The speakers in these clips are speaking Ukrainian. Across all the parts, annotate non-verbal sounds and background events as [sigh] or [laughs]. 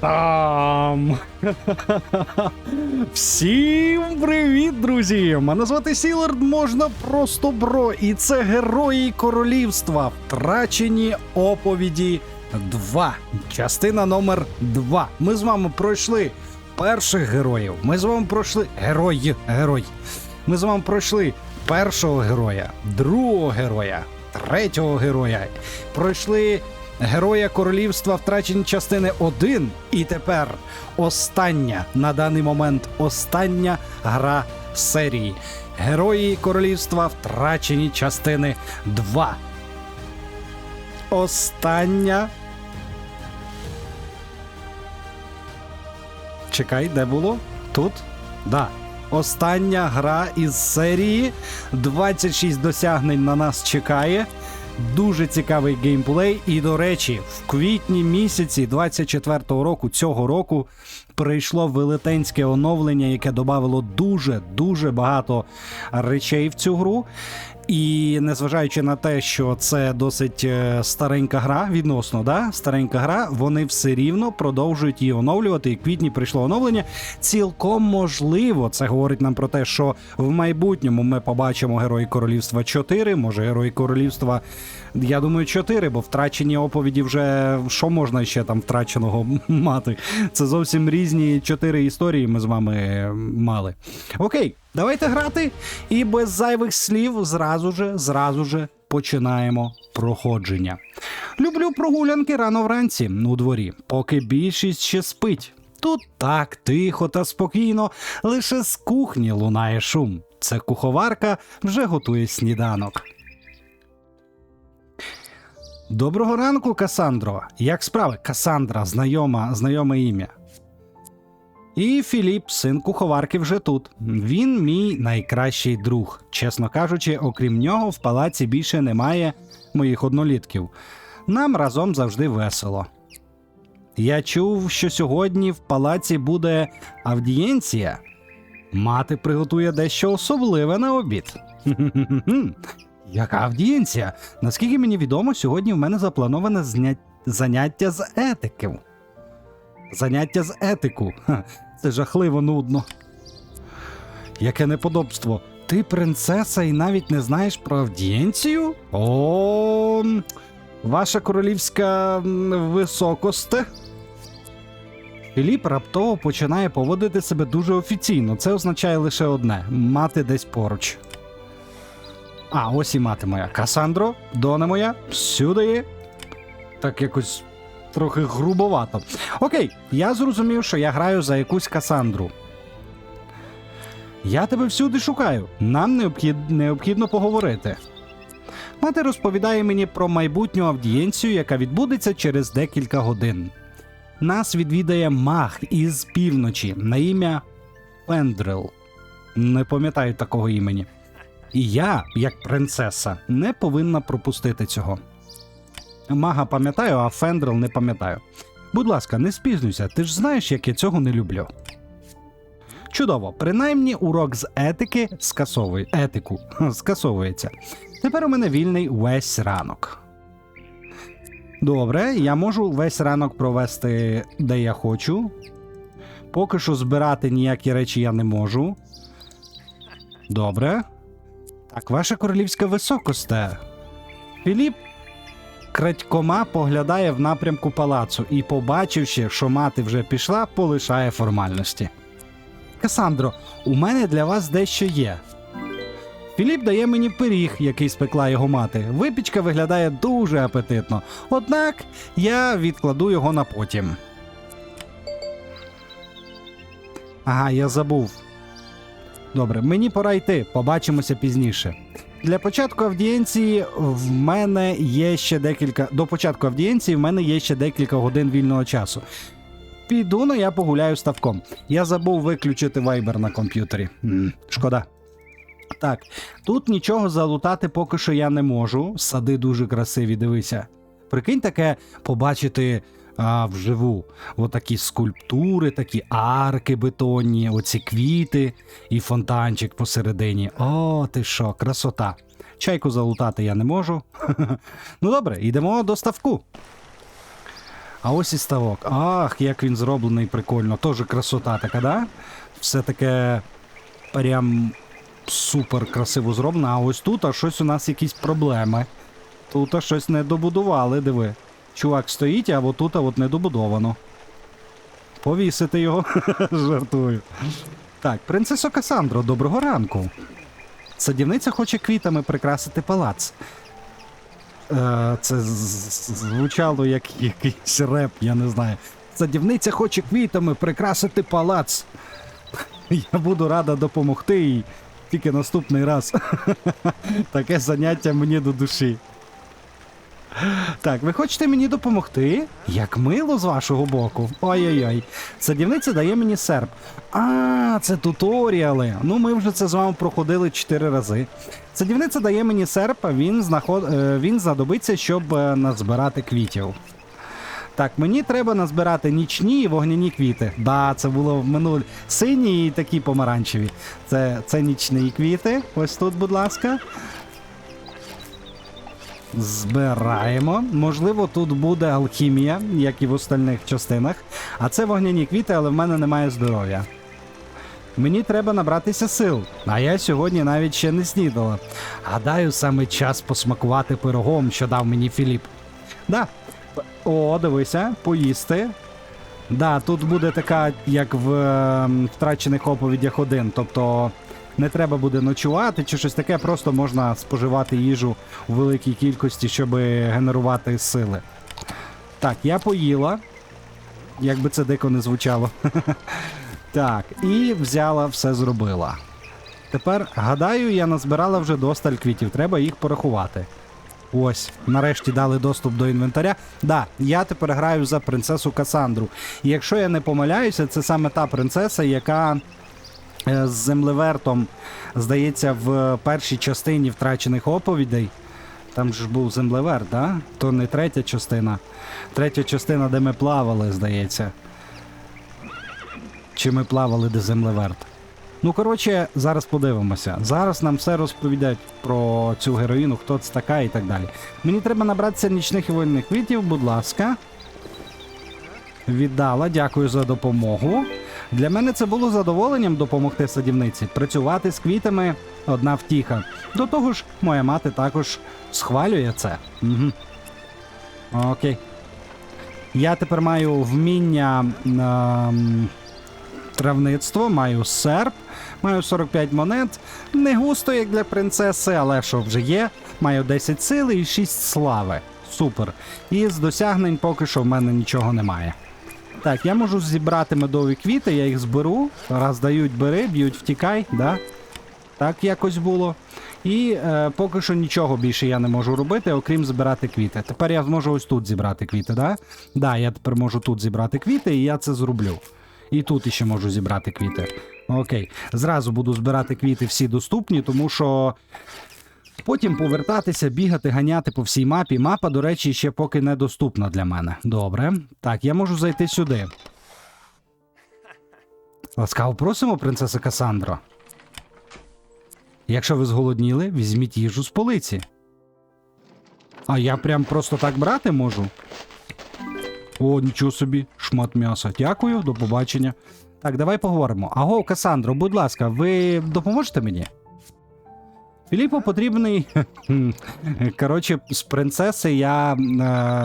Та-дам! [laughs] Всім привіт, друзі! Мене звати Сілард, можна просто бро, і це герої королівства. Втрачені оповіді 2. Частина номер 2. Ми з вами пройшли перших героїв. Ми з вами пройшли герой, герой. Ми з вами пройшли першого героя, другого героя, третього героя. Пройшли героя королівства втрачені частини 1. І тепер остання на даний момент остання гра серії. Герої королівства втрачені частини 2. Остання. Чекай, де було? Тут? Да. Остання гра із серії. 26 досягнень на нас чекає. Дуже цікавий геймплей. І, до речі, в квітні місяці 24-го року цього року прийшло велетенське оновлення, яке додавало дуже дуже багато речей в цю гру. І незважаючи на те, що це досить е, старенька гра, відносно да, старенька гра, вони все рівно продовжують її оновлювати. І в квітні прийшло оновлення. Цілком можливо, це говорить нам про те, що в майбутньому ми побачимо Герої Королівства 4, може Герої Королівства. Я думаю, 4, бо втрачені оповіді вже що можна ще там втраченого [laughs] мати. Це зовсім різні чотири історії ми з вами е, мали. Окей, давайте грати. І без зайвих слів зразу же, зразу же починаємо проходження. Люблю прогулянки рано вранці у дворі, поки більшість ще спить. Тут так тихо та спокійно, лише з кухні лунає шум. Це куховарка вже готує сніданок. Доброго ранку, Касандро. Як справи? Касандра, знайома, знайоме ім'я. І Філіп, син куховарки, вже тут. Він мій найкращий друг. Чесно кажучи, окрім нього, в палаці більше немає моїх однолітків. Нам разом завжди весело. Я чув, що сьогодні в палаці буде авдієнція. Мати приготує дещо особливе на обід. [laughs] Яка авдієнція? Наскільки мені відомо, сьогодні в мене заплановане заняття з етиків. Заняття з етику. Ха, це жахливо нудно. Яке неподобство. Ти принцеса і навіть не знаєш про авдієнцію? О, ваша королівська високосте. Філіп раптово починає поводити себе дуже офіційно. Це означає лише одне мати десь поруч. А, ось і мати моя. Касандро, дона моя, сюди. Так якось трохи грубовато. Окей, я зрозумів, що я граю за якусь Касандру. Я тебе всюди шукаю. Нам необхід... необхідно поговорити. Мати розповідає мені про майбутню авдієнцію, яка відбудеться через декілька годин. Нас відвідає маг із півночі на ім'я Фендрел. Не пам'ятаю такого імені. І я, як принцеса, не повинна пропустити цього. Мага пам'ятаю, а Фендрел не пам'ятаю. Будь ласка, не спізнюйся, ти ж знаєш, як я цього не люблю. Чудово, принаймні урок з етики скасовує етику [laughs] скасовується. Тепер у мене вільний весь ранок. Добре, я можу весь ранок провести де я хочу. Поки що збирати ніякі речі я не можу. Добре. Так, ваша королівська високосте. Філіп крадькома поглядає в напрямку палацу і, побачивши, що мати вже пішла, полишає формальності. Касандро, у мене для вас дещо є. Філіп дає мені пиріг, який спекла його мати. Випічка виглядає дуже апетитно. Однак я відкладу його на потім. Ага, я забув. Добре, мені пора йти, побачимося пізніше. Для початку авдієнції в мене є ще декілька. До початку авдієнції в мене є ще декілька годин вільного часу. Піду, но я погуляю ставком. Я забув виключити вайбер на комп'ютері. Шкода. Так, тут нічого залутати поки що я не можу. Сади дуже красиві, дивися. Прикинь таке побачити а, вживу. Отакі скульптури, такі арки бетонні, оці квіти і фонтанчик посередині. О, ти що, красота. Чайку залутати я не можу. [laughs] ну добре, йдемо до ставку. А ось і ставок. Ах, як він зроблений прикольно. Тоже красота така, да? Все таке прям супер красиво зроблено. А ось тут а щось у нас якісь проблеми. Тут а щось не добудували, диви. Чувак стоїть, а от тут а от не добудовано. Повісити його. [laughs] Жартую. Так, принцесо Касандро, доброго ранку. Садівниця хоче квітами прикрасити палац. Е, це звучало як якийсь реп, я не знаю. Садівниця хоче квітами прикрасити палац. Я буду рада допомогти їй тільки наступний раз. [laughs] Таке заняття мені до душі. Так, ви хочете мені допомогти? Як мило з вашого боку. Ой-ой-ой. Садівниця дає мені серп. А, це туторіали. Ну, ми вже це з вами проходили 4 рази. Садівниця дає мені серп, він, знаход... е, він знадобиться, щоб е, назбирати квітів. Так, мені треба назбирати нічні і вогняні квіти. Да, це було в минулі. Сині і такі помаранчеві. Це, це нічні квіти. Ось тут, будь ласка. Збираємо. Можливо, тут буде алхімія, як і в остальних частинах. А це вогняні квіти, але в мене немає здоров'я. Мені треба набратися сил, а я сьогодні навіть ще не снідала. Гадаю, саме час посмакувати пирогом, що дав мені Філіп. Да. О, дивися, поїсти. Да, тут буде така, як в ем, втрачених оповідях один. Тобто не треба буде ночувати чи щось таке, просто можна споживати їжу у великій кількості, щоб генерувати сили. Так, я поїла. Як би це дико не звучало. [laughs] Так, і взяла, все зробила. Тепер, гадаю, я назбирала вже досталь квітів, треба їх порахувати. Ось, нарешті дали доступ до інвентаря. Да, я тепер граю за принцесу Касандру. І якщо я не помиляюся, це саме та принцеса, яка з землевертом, здається, в першій частині втрачених оповідей. Там ж був землеверт, да? То не третя частина. Третя частина, де ми плавали, здається. Чи ми плавали де землеверт? Ну, коротше, зараз подивимося. Зараз нам все розповідають про цю героїну, хто це така і так далі. Мені треба набратися нічних і вольних квітів, будь ласка. Віддала, дякую за допомогу. Для мене це було задоволенням допомогти садівниці. Працювати з квітами одна втіха. До того ж, моя мати також схвалює це. Угу. Окей. Я тепер маю вміння. ем, травництво, маю серп, маю 45 монет. Не густо, як для принцеси, але що вже є. Маю 10 сили і 6 слави. Супер. І з досягнень поки що в мене нічого немає. Так, я можу зібрати медові квіти, я їх зберу. Раз дають, бери, б'ють, втікай, да? Так якось було. І е, поки що нічого більше я не можу робити, окрім збирати квіти. Тепер я зможу ось тут зібрати квіти, да? Да, я тепер можу тут зібрати квіти, і я це зроблю. І тут ще можу зібрати квіти. Окей. Зразу буду збирати квіти всі доступні, тому що потім повертатися, бігати, ганяти по всій мапі. Мапа, до речі, ще поки не доступна для мене. Добре. Так, я можу зайти сюди. Ласкаво просимо, принцеса Касандро. Якщо ви зголодніли, візьміть їжу з полиці. А я прям просто так брати можу. О, нічого собі, шмат м'яса. Дякую, до побачення. Так, давай поговоримо. Аго, Касандро, будь ласка, ви допоможете мені? Філіпу потрібний. [laughs] Коротше, з принцеси я е,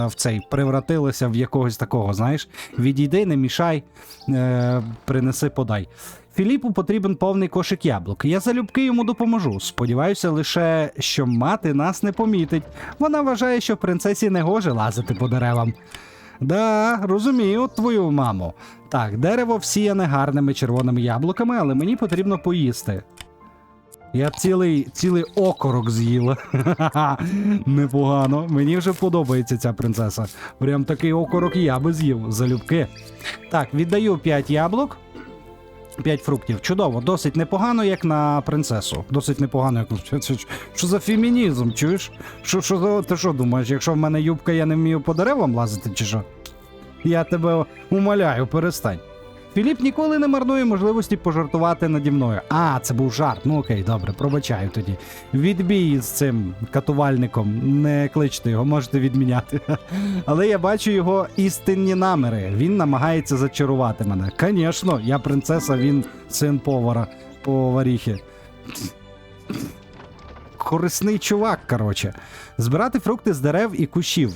в цей превратилася в якогось такого, знаєш, відійди, не мішай, е, принеси, подай. Філіпу потрібен повний кошик яблук. Я залюбки йому допоможу. Сподіваюся лише, що мати нас не помітить. Вона вважає, що принцесі не гоже лазити по деревам. Да, розумію твою маму. Так, дерево всіяне гарними червоними яблуками, але мені потрібно поїсти. Я цілий, цілий окорок з'їла. [laughs] Непогано. Мені вже подобається ця принцеса. Прям такий окорок я би з'їв залюбки. Так, віддаю 5 яблук. 5 фруктів. Чудово, досить непогано, як на принцесу. Досить непогано, як на [laughs] що, за фемінізм, чуєш? Що, що ти що думаєш, якщо в мене юбка, я не вмію по деревам лазити, чи що? Я тебе умоляю, перестань. Філіп ніколи не марнує можливості пожартувати наді мною. А, це був жарт. Ну окей, добре, пробачаю тоді. Відбій з цим катувальником. Не кличте його, можете відміняти. [laughs] Але я бачу його істинні наміри. Він намагається зачарувати мене. Звісно, я принцеса, він син повара поваріхи. Корисний чувак, короче. Збирати фрукти з дерев і кущів.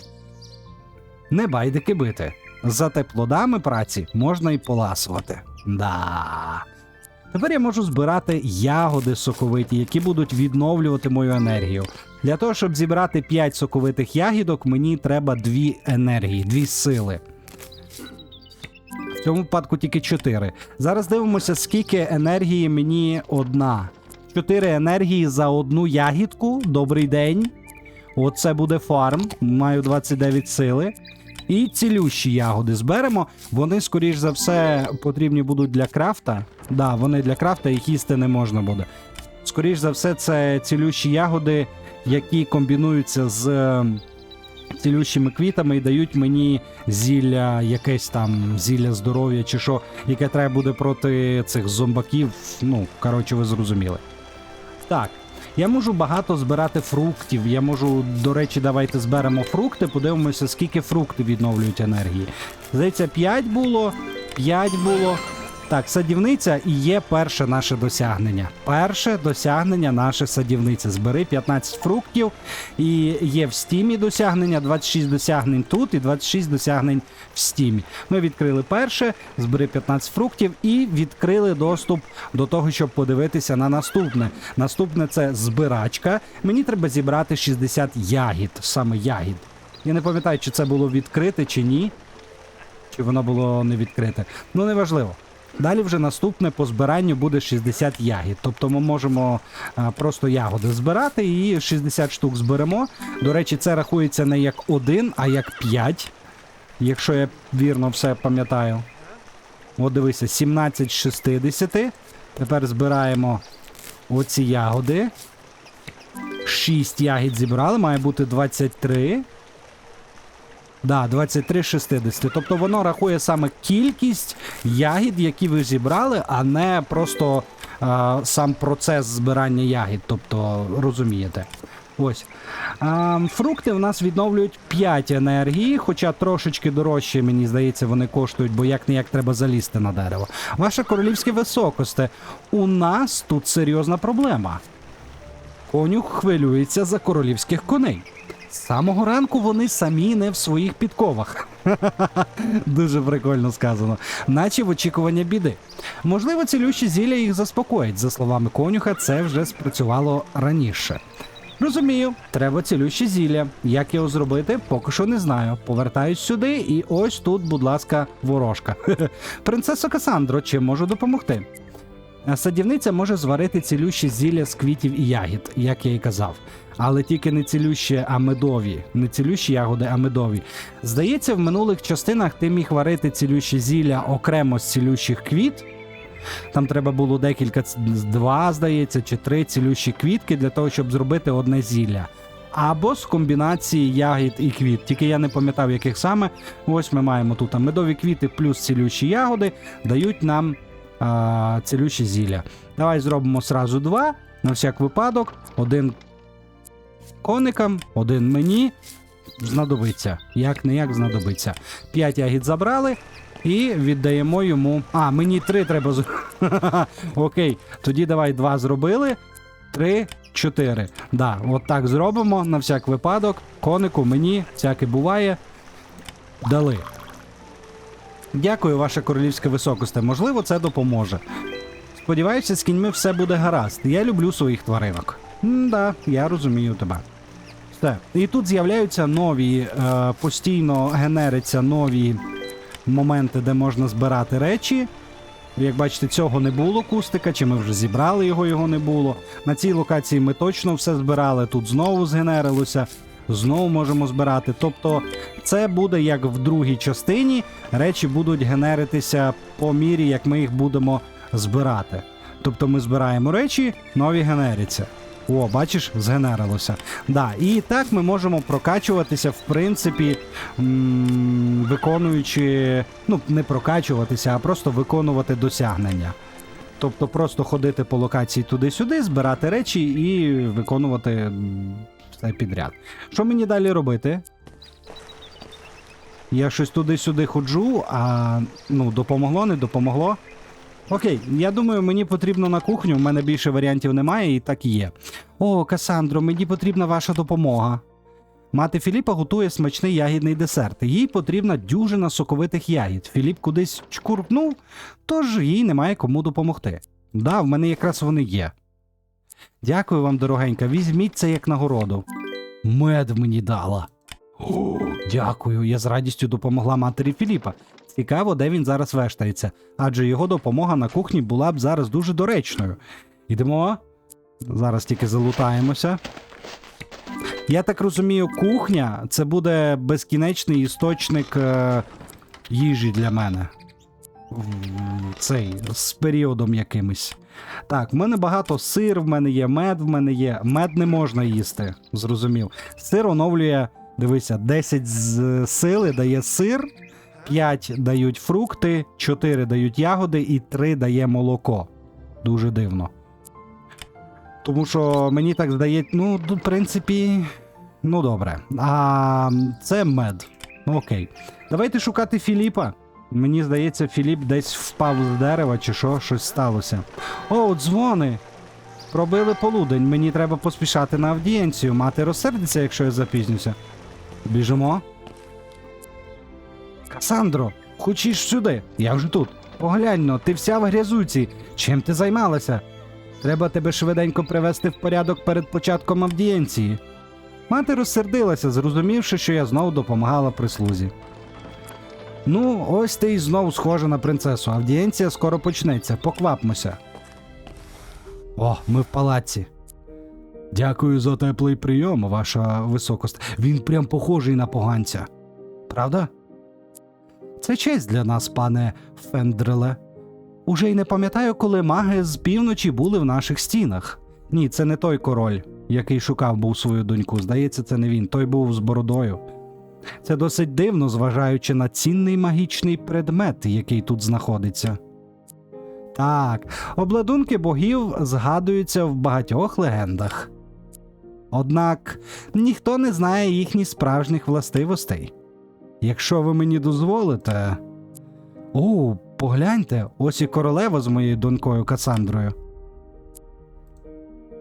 Не байдики бити. Зате плодами праці можна і поласувати. Да. Тепер я можу збирати ягоди соковиті, які будуть відновлювати мою енергію. Для того, щоб зібрати 5 соковитих ягідок, мені треба 2 енергії, 2 сили. В цьому випадку тільки 4. Зараз дивимося, скільки енергії мені одна. 4 енергії за одну ягідку. Добрий день. Оце буде фарм. Маю 29 сили. І цілющі ягоди зберемо. Вони, скоріш за все, потрібні будуть для крафта. Да, вони для крафта, їх їсти не можна буде. Скоріш за все, це цілющі ягоди, які комбінуються з е, цілющими квітами і дають мені зілля, якесь там зілля здоров'я чи що, яке треба буде проти цих зомбаків. Ну, коротше, ви зрозуміли. Так. Я можу багато збирати фруктів. Я можу, до речі, давайте зберемо фрукти, подивимося, скільки фрукти відновлюють енергії. Здається, 5 було, 5 було. Так, садівниця і є перше наше досягнення. Перше досягнення наше садівниця. Збери 15 фруктів. І є в стімі досягнення, 26 досягнень тут і 26 досягнень в стімі. Ми відкрили перше, збери 15 фруктів і відкрили доступ до того, щоб подивитися на наступне. Наступне це збирачка. Мені треба зібрати 60 ягід, саме ягід. Я не пам'ятаю, чи це було відкрите, чи ні. Чи воно було не відкрите. Ну, неважливо. Далі вже наступне по збиранню буде 60 ягід. Тобто ми можемо а, просто ягоди збирати і 60 штук зберемо. До речі, це рахується не як один, а як 5. Якщо я вірно все пам'ятаю. От дивися, 17 з 60. Тепер збираємо оці ягоди. 6 ягід зібрали, має бути 23. Да, 23 з 60. Тобто воно рахує саме кількість ягід, які ви зібрали, а не просто а, сам процес збирання ягід. Тобто, розумієте. Ось. А, фрукти в нас відновлюють 5 енергії, хоча трошечки дорожче, мені здається, вони коштують, бо як не як треба залізти на дерево. Ваше королівське високосте, у нас тут серйозна проблема. Конюх хвилюється за королівських коней. З самого ранку вони самі не в своїх підковах. [laughs] Дуже прикольно сказано, наче в очікування біди. Можливо, цілющі зілля їх заспокоїть. За словами конюха, це вже спрацювало раніше. Розумію, треба цілющі зілля. Як його зробити, поки що не знаю. Повертаюсь сюди, і ось тут, будь ласка, ворожка. [laughs] Принцесо Касандро, чим можу допомогти? Садівниця може зварити цілющі зілля з квітів і ягід, як я і казав. Але тільки не цілющі, а медові. Не цілющі ягоди, а медові. Здається, в минулих частинах ти міг варити цілющі зілля окремо з цілющих квіт. Там треба було декілька, два, здається, чи три цілющі квітки для того, щоб зробити одне зілля. Або з комбінації ягід і квіт. Тільки я не пам'ятав, яких саме. Ось ми маємо тут медові квіти плюс цілющі ягоди дають нам а, цілющі зілля. Давай зробимо сразу два, на всяк випадок. Один коникам, один мені. Знадобиться. Як не як знадобиться. П'ять ягід забрали і віддаємо йому. А, мені три треба з. [laughs] Окей, тоді давай два зробили. Три, чотири. Да, от так зробимо на всяк випадок. Конику мені, всяке буває. Дали. Дякую, ваше королівське високосте. Можливо, це допоможе. Сподіваюся, з кіньми все буде гаразд. Я люблю своїх тваринок. Да, я розумію тебе. Все. І тут з'являються нові, е, постійно генериться нові моменти, де можна збирати речі. Як бачите, цього не було кустика, чи ми вже зібрали його, його не було. На цій локації ми точно все збирали. Тут знову згенерилося, знову можемо збирати. Тобто, це буде як в другій частині. Речі будуть генеритися по мірі, як ми їх будемо збирати. Тобто ми збираємо речі, нові генеряться. О, бачиш, згенерилося. Да, і так ми можемо прокачуватися, в принципі, виконуючи. Ну, не прокачуватися, а просто виконувати досягнення. Тобто просто ходити по локації туди-сюди, збирати речі і виконувати все підряд. Що мені далі робити? Я щось туди-сюди ходжу, а ну, допомогло, не допомогло. Окей, я думаю, мені потрібно на кухню, в мене більше варіантів немає, і так є. О, Касандро, мені потрібна ваша допомога. Мати Філіпа готує смачний ягідний десерт. Їй потрібна дюжина соковитих ягід. Філіп кудись чкуркнув, тож їй немає кому допомогти. Да, в мене якраз вони є. Дякую вам, дорогенька. Візьміть це як нагороду. Мед мені дала. О, дякую, я з радістю допомогла матері Філіпа. Цікаво, де він зараз вештається, адже його допомога на кухні була б зараз дуже доречною. Ідемо. Зараз тільки залутаємося. Я так розумію, кухня це буде безкінечний істочник е, їжі для мене. Цей з періодом якимось. Так, в мене багато сир, в мене є мед, в мене є. Мед не можна їсти, зрозумів. Сир оновлює, дивися, 10 з сили дає сир, 5 дають фрукти, 4 дають ягоди і 3 дає молоко. Дуже дивно. Тому що мені так здається, ну, в принципі, ну добре. А це мед. Ну, Окей. Давайте шукати Філіпа. Мені здається, Філіп десь впав з дерева чи що, щось сталося. О, дзвони! Пробили полудень, мені треба поспішати на авдієнцію. Мати розсердиться, якщо я запізнюся. Біжимо. Касандро, хочеш сюди? Я вже тут. Поглянь но, ти вся в грязуці. Чим ти займалася? Треба тебе швиденько привести в порядок перед початком авдієнції. Мати розсердилася, зрозумівши, що я знов допомагала прислузі. Ну, ось ти й знов схожа на принцесу. Авдієнція скоро почнеться. Поквапмося. О, ми в палаці. Дякую за теплий прийом, ваша високость. Він прям похожий на поганця. Правда? Це честь для нас, пане Фендреле. Уже й не пам'ятаю, коли маги з півночі були в наших стінах. Ні, це не той король, який шукав був свою доньку. Здається, це не він. Той був з бородою. Це досить дивно, зважаючи на цінний магічний предмет, який тут знаходиться. Так, обладунки богів згадуються в багатьох легендах. Однак ніхто не знає їхніх справжніх властивостей. Якщо ви мені дозволите. О, погляньте, ось і королева з моєю донькою Касандрою.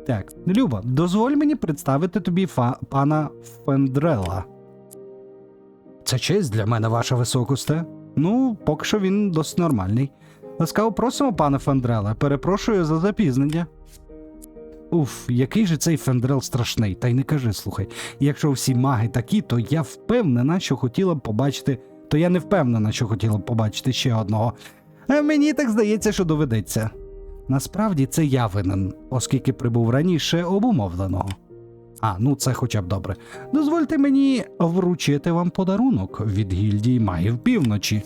Так, Люба, дозволь мені представити тобі фа- пана Фендрела. Це честь для мене, ваша високосте. Ну, поки що він досить нормальний. Ласкаво просимо, пане Фендреле, перепрошую за запізнення. Уф, який же цей Фендрел страшний, та й не кажи, слухай. Якщо всі маги такі, то я впевнена, що хотіла б побачити. То я не впевнена, що хотіла б побачити ще одного. А мені так здається, що доведеться. Насправді це я винен, оскільки прибув раніше обумовленого. А, ну це хоча б добре. Дозвольте мені вручити вам подарунок від гільдії магів півночі.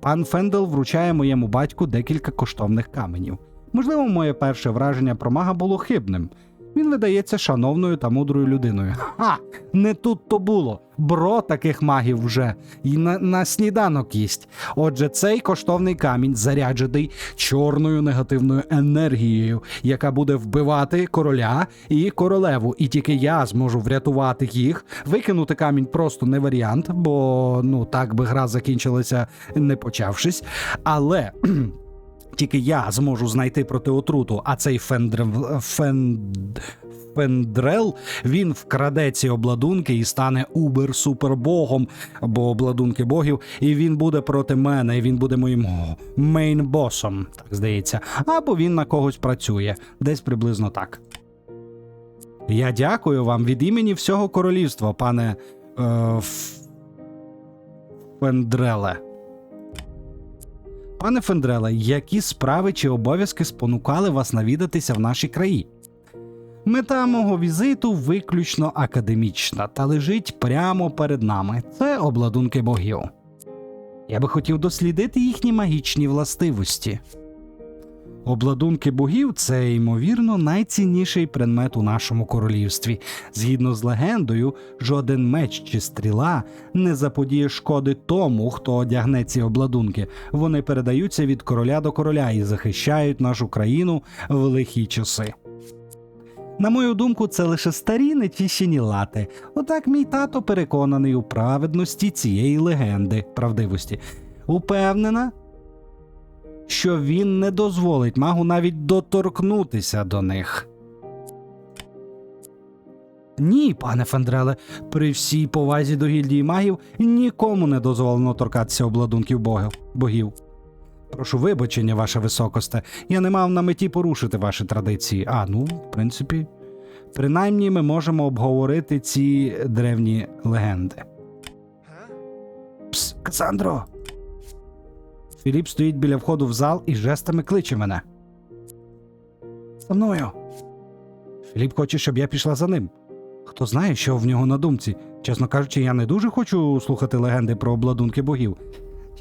Пан Фендел вручає моєму батьку декілька коштовних каменів. Можливо, моє перше враження про мага було хибним. Він видається шановною та мудрою людиною. Ха! Не тут то було. Бро таких магів вже і на, на сніданок їсть. Отже, цей коштовний камінь заряджений чорною негативною енергією, яка буде вбивати короля і королеву. І тільки я зможу врятувати їх. Викинути камінь просто не варіант, бо ну так би гра закінчилася не почавшись. Але. Тільки я зможу знайти проти отруту, а цей фендрев... фенд... Фендрел він вкраде ці обладунки і стане убер-супербогом, бо обладунки богів, і він буде проти мене, і він буде моїм мейн-босом, так здається. Або він на когось працює, десь приблизно так. Я дякую вам від імені всього королівства, пане е, Фендреле. Пане Фендреле, які справи чи обов'язки спонукали вас навідатися в наші краї? Мета мого візиту виключно академічна та лежить прямо перед нами. Це обладунки богів. Я би хотів дослідити їхні магічні властивості. Обладунки богів це ймовірно найцінніший предмет у нашому королівстві. Згідно з легендою, жоден меч чи стріла не заподіє шкоди тому, хто одягне ці обладунки. Вони передаються від короля до короля і захищають нашу країну в лихі часи. На мою думку, це лише старі нечищені лати. Отак мій тато переконаний у праведності цієї легенди правдивості. Упевнена, що він не дозволить магу навіть доторкнутися до них. Ні, пане Фендреле, при всій повазі до гільдії магів нікому не дозволено торкатися обладунків богів. Прошу вибачення, ваша високосте. Я не мав на меті порушити ваші традиції. А, ну, в принципі, принаймні ми можемо обговорити ці древні легенди. Пс, Касандро. Філіп стоїть біля входу в зал і жестами кличе мене. За мною. Філіп хоче, щоб я пішла за ним. Хто знає, що в нього на думці. Чесно кажучи, я не дуже хочу слухати легенди про обладунки богів.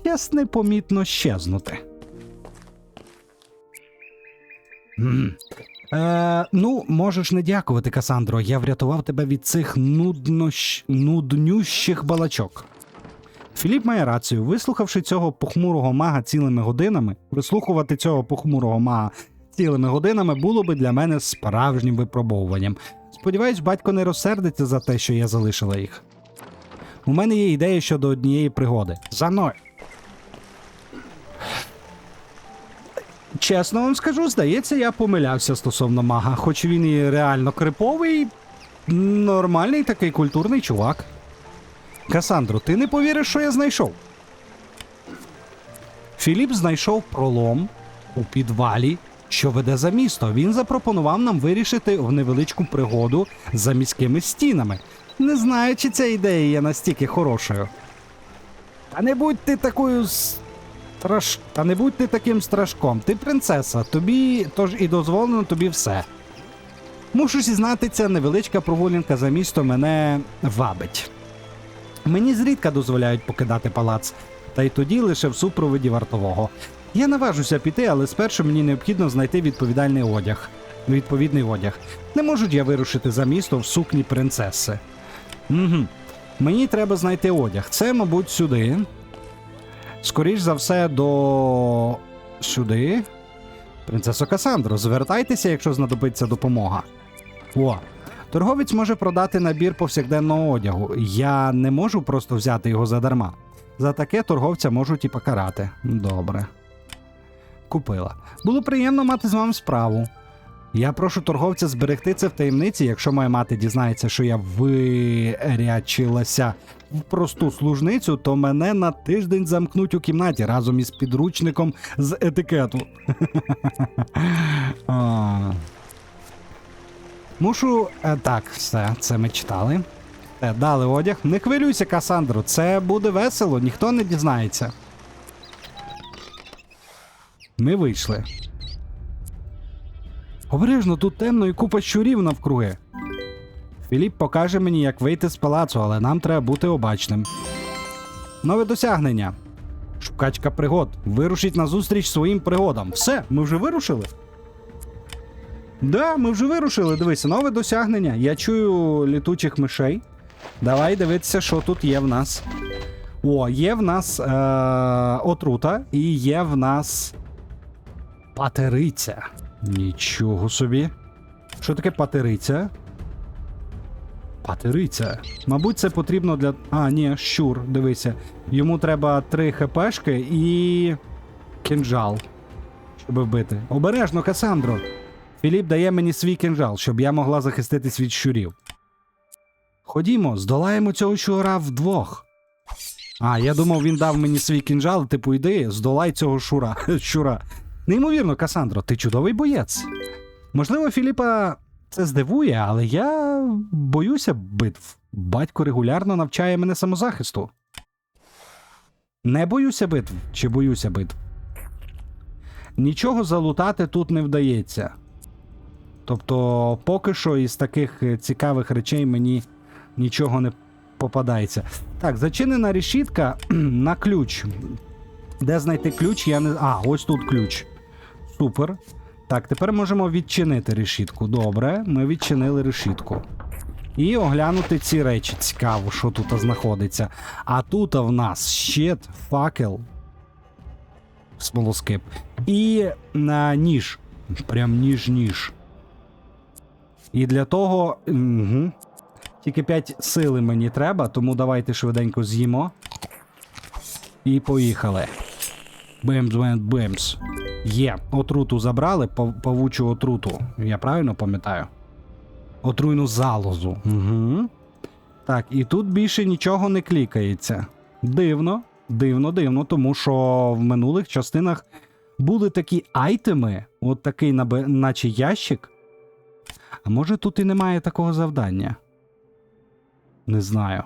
Час непомітно щезнути. М. Е, ну, можеш не дякувати, Касандро. Я врятував тебе від цих нуднощ... нуднющих балачок. Філіп має рацію. Вислухавши цього похмурого мага цілими годинами, вислухувати цього похмурого мага цілими годинами було би для мене справжнім випробовуванням. Сподіваюсь, батько не розсердиться за те, що я залишила їх. У мене є ідея щодо однієї пригоди. За мною. Чесно вам скажу, здається, я помилявся стосовно мага, хоч він і реально криповий, нормальний такий культурний чувак. Касандро, ти не повіриш, що я знайшов. Філіп знайшов пролом у підвалі, що веде за місто. Він запропонував нам вирішити в невеличку пригоду за міськими стінами. Не знаю, чи ця ідея є настільки хорошою. Та не будь ти такою страш... Та не будь ти таким страшком. Ти принцеса, тобі тож і дозволено тобі все. Мушу зізнати, ця невеличка прогулянка за місто мене вабить. Мені зрідка дозволяють покидати палац, та й тоді лише в супроводі вартового. Я наважуся піти, але спершу мені необхідно знайти відповідальний одяг. Відповідний одяг. Не можу я вирушити за місто в сукні принцеси. Угу. Мені треба знайти одяг. Це, мабуть, сюди. Скоріш за все, до. сюди. Принцесо Касандро, звертайтеся, якщо знадобиться допомога. О, торговець може продати набір повсякденного одягу. Я не можу просто взяти його задарма. За таке торговця можуть і покарати. Добре. Купила. Було приємно мати з вами справу. Я прошу торговця зберегти це в таємниці, якщо моя мати дізнається, що я вирячилася в просту служницю, то мене на тиждень замкнуть у кімнаті разом із підручником з етикету. [laughs] Мушу. е, Так, все, це ми читали. Е, Дали одяг. Не хвилюйся, Касандро, це буде весело, ніхто не дізнається. Ми вийшли. Обережно тут темно і купа щурів навкруги. Філіп покаже мені, як вийти з палацу, але нам треба бути обачним. Нове досягнення. Шукачка пригод. Вирушить назустріч своїм пригодам. Все, ми вже вирушили. Да, ми вже вирушили. Дивися, нове досягнення. Я чую літучих мишей. Давай дивитися, що тут є в нас. О, є в нас е- отрута і є в нас патериця. Нічого собі. Що таке патериця? Патериця. Мабуть, це потрібно для. А, ні, щур, дивися. Йому треба три хпшки і. кінжал. Щоб вбити. Обережно, Касандро. Філіп дає мені свій кінжал, щоб я могла захиститись від щурів. Ходімо, здолаємо цього щура вдвох. А, я думав, він дав мені свій кінжал, типу, йди, здолай цього шура. [laughs] щура. Неймовірно, Касандро, ти чудовий боєць. Можливо, Філіпа це здивує, але я боюся битв. Батько регулярно навчає мене самозахисту. Не боюся битв чи боюся битв. Нічого залутати тут не вдається. Тобто, поки що із таких е, цікавих речей мені нічого не попадається. Так, зачинена решітка [clears throat] на ключ. Де знайти ключ? Я не. А, ось тут ключ. Супер. Так, тепер можемо відчинити решітку. Добре, ми відчинили решітку. І оглянути ці речі. Цікаво, що тут знаходиться. А тут в нас щит, факел, смолоскип. І на ніж. Прям ніж-ніж. І для того. Угу. Тільки 5 сили мені треба, тому давайте швиденько з'їмо. І поїхали. Бемс, бемс, бемс. Є. Отруту забрали, павучу отруту. Я правильно пам'ятаю? Отруйну залозу. Угу. Так, і тут більше нічого не клікається. Дивно, дивно, дивно, тому що в минулих частинах були такі айтеми, от такий, наче ящик. А може тут і немає такого завдання? Не знаю.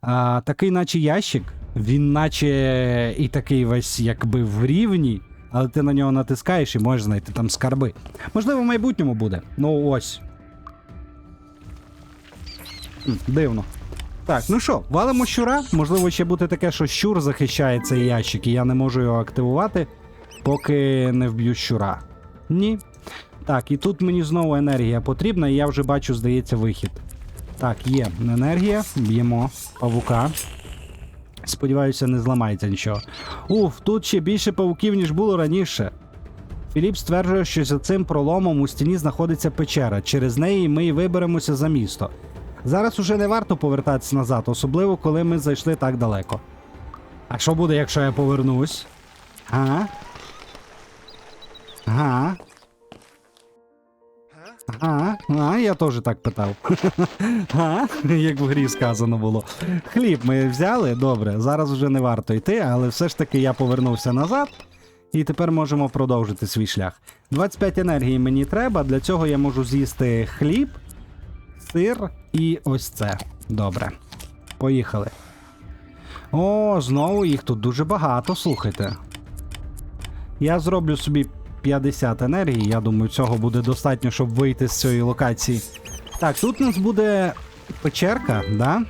А, такий, наче ящик, він наче і такий весь якби в рівні, але ти на нього натискаєш і можеш знайти там скарби. Можливо, в майбутньому буде. Ну ось. Дивно. Так, ну що, валимо щура. Можливо, ще буде таке, що щур захищає цей ящик, і я не можу його активувати, поки не вб'ю щура. Ні. Так, і тут мені знову енергія потрібна, і я вже бачу, здається, вихід. Так, є енергія, б'ємо павука. Сподіваюся, не зламається нічого. Уф, тут ще більше павуків, ніж було раніше. Філіп стверджує, що за цим проломом у стіні знаходиться печера. Через неї ми й виберемося за місто. Зараз уже не варто повертатися назад, особливо коли ми зайшли так далеко. А що буде, якщо я повернусь? Га? Га? Ага, а, я теж так питав. [laughs] А, як в грі сказано було. Хліб ми взяли, добре, зараз вже не варто йти, але все ж таки я повернувся назад. І тепер можемо продовжити свій шлях. 25 енергії мені треба, для цього я можу з'їсти хліб, сир і ось це. Добре. Поїхали. О, знову їх тут дуже багато, слухайте. Я зроблю собі 50 енергії. Я думаю, цього буде достатньо, щоб вийти з цієї локації. Так, тут у нас буде печерка, да?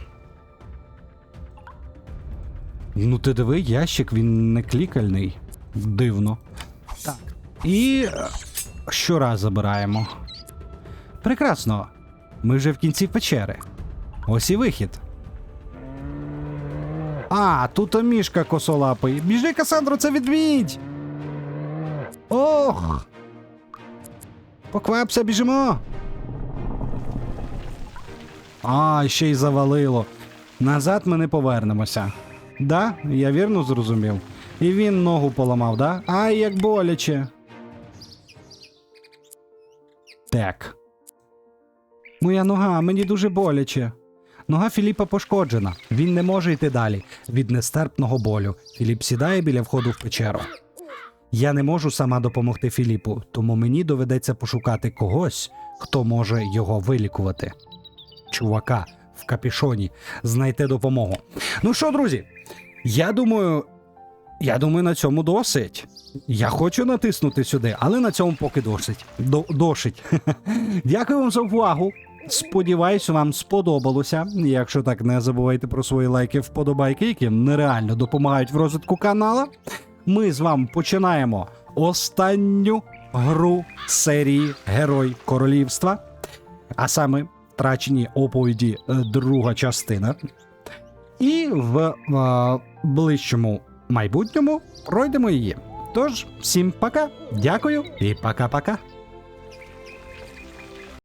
Ну, ти диви, ящик, він не клікальний. Дивно. Так. І е, щораз забираємо. Прекрасно. Ми вже в кінці печери. Ось і вихід. А, тут мішка косолапий. Біжи, Касандро, це відмідь! Ох! Поквапся, біжимо. А, ще й завалило. Назад ми не повернемося. Да, я вірно зрозумів. І він ногу поламав, да? Ай, як боляче. Так. Моя нога, мені дуже боляче. Нога Філіпа пошкоджена. Він не може йти далі. Від нестерпного болю. Філіп сідає біля входу в печеру. Я не можу сама допомогти Філіпу, тому мені доведеться пошукати когось, хто може його вилікувати. Чувака в капішоні знайти допомогу. Ну що, друзі, я думаю, я думаю, на цьому досить. Я хочу натиснути сюди, але на цьому поки досить. До, досить. [laughs] Дякую вам за увагу. Сподіваюсь, вам сподобалося. Якщо так, не забувайте про свої лайки, вподобайки, які нереально допомагають в розвитку канала. Ми з вами починаємо останню гру серії Герой Королівства, а саме втрачені оповіді е, друга частина. І в е, ближчому майбутньому пройдемо її. Тож, всім пока, дякую і пока-пока.